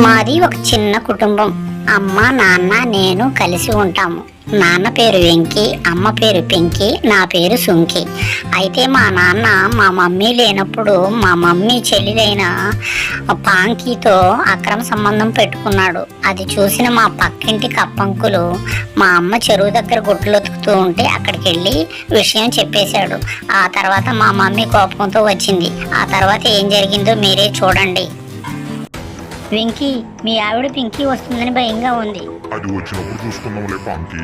మాది ఒక చిన్న కుటుంబం. అమ్మ నాన్న నేను కలిసి ఉంటాము. నాన్న పేరు వెంకి అమ్మ పేరు పెంకి నా పేరు సుంకి. అయితే మా నాన్న మా మమ్మీ లేనప్పుడు మా మమ్మీ చెల్లెలైన పాంకీతో అక్రమ సంబంధం పెట్టుకున్నాడు. అది చూసిన మా పక్కింటి కప్పంకులు మా అమ్మ చెరువు దగ్గర గుడ్లు ఉతుకుతూ ఉంటే అక్కడికి వెళ్ళి విషయం చెప్పేశాడు. ఆ తర్వాత మా మమ్మీ కోపంతో వచ్చింది. ఆ తర్వాత ఏం జరిగిందో మీరే చూడండి. వెంకీ మీ ఆవిడ పింకీ వస్తుందని భయంగా ఉంది. అది వచ్చినప్పుడు చూసుకుందాంలే పాంకి.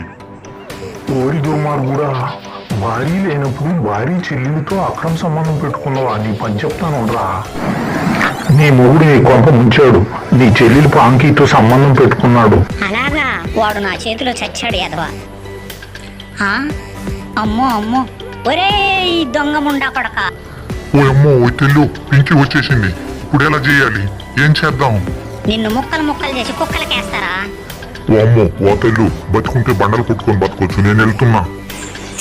ఓరి దుర్మార్గుడా భార్య లేనప్పుడు భార్య చెల్లెలితో అక్రమ సంబంధం పెట్టుకున్నావా? నీ పని చెప్తాను రా. నీ మొగుడు నీ కొంప ముంచాడు. నీ చెల్లెలు పాంకీతో సంబంధం పెట్టుకున్నాడు. అలాగా వాడు నా చేతిలో చచ్చాడు యాదవ. ఆ? అమ్మో అమ్మో. ఒరే దొంగ ముండా కొడక. ఓ అమ్మో ఓ తెల్లు పింకి వచ్చేసింది. ఇప్పుడు ఎలా చేయాలి? ఏం చేద్దాం? నిన్ను ముక్కలు ముక్కలు చేసి కుక్కలకేస్తారా అమ్మో తెల్లు బతుకుంటే బండలు కొట్టుకొని బతకొచ్చు. నేను వెళ్తున్నా.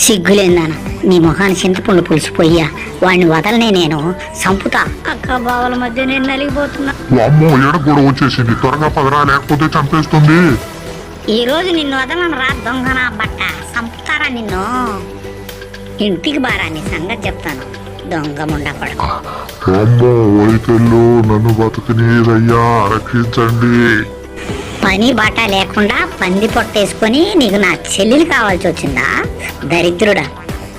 సిగ్గులేందాన నీ మొహాన్ని చింతపండు పులిసిపోయ్యా వాడిని వదలనే నేను. సంపుతా అక్క బావల మధ్య నేను నలిగిపోతున్నా. అమ్మో ఏడ కూడా వచ్చేసింది? త్వరగా పదరా లేకపోతే చంపేస్తుంది. ఈ రోజు నిన్ను వదలను రా దొంగన బట్ట. సంపుతారా నిన్ను? ఇంటికి బారా నీ సంగతి చెప్తాను. దొంగ ముండా కొడక ఓ అమ్మో ఓ తెల్లు నన్ను బతుకునీరయ్యా రక్షించండి. పని బాట లేకుండా పంది పొట్టేసుకొని నీకు నా చెల్లెలు కావాల్సి వచ్చిందా? దరిద్రుడా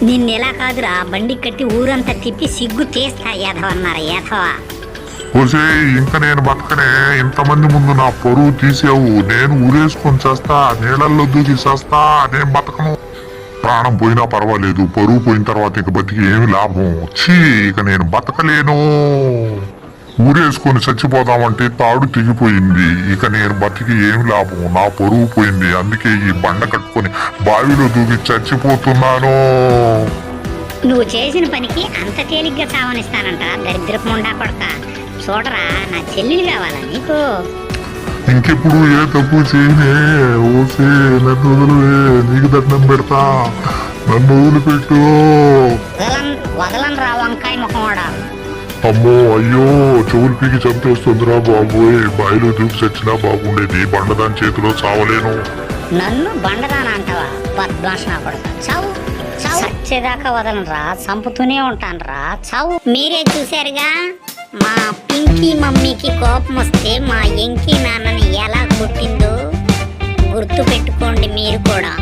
నిన్ను ఎలా కాదురా బండి కట్టి ఊరంతా తిప్పి సిగ్గు తీస్తా యాదవన్నారా యాదవ? ఓసే ఇంకా నేను బతకనే ఇంతమంది ముందు నా పరువు తీసావు నేను ఊరేసుకొని చేస్తా నీళ్ళల్లో దూకి చేస్తా నేను బతకను. ప్రాణం పోయినా పర్వాలేదు. పరువు పోయిన తర్వాత ఇక బతికి ఏమి లాభం? వచ్చి ఇక నేను బతకలేను. ఊరేసుకొని చచ్చిపోదామంటే తాడు తెగిపోయింది. ఇక నేను బతికి ఏమి లాభం? నా పరువు పోయింది. అందుకే ఈ బండ కట్టుకొని బావిలో దూకి చచ్చిపోతున్నాను. నువ్వు చేసిన పనికి అంత తేలిగ్గా సావనిస్తానంట దరిద్రపు ముండా కొడక. చూడరా నా చెల్లెలు కావాలా నీకు? ఇంకెప్పుడు ఏ తప్పు చేయనే ఓసే నన్ను వదిలివే నీకు దండం పెడతా. నన్ను వదిలిపెట్టు. అమ్మో అయ్యో చెవులు పీకి చంపేస్తుందిరా బాబోయ్. బాయిలో దూకి చచ్చినా బాగుండేది. బండదాని చేతిలో చావలేను. నన్ను బండదాన అంటావా? బద్మాష్ నా కొడక చావు చావు. సచ్చేదాకా వదలను రా. చంపుతూనే ఉంటాను రా. చావు. మీరే చూశారుగా? మా పింకీ మమ్మీకి కోపం వస్తే మా ఎంకీ కొట్టిందో గుర్తు పెట్టుకోండి మీరు కూడా.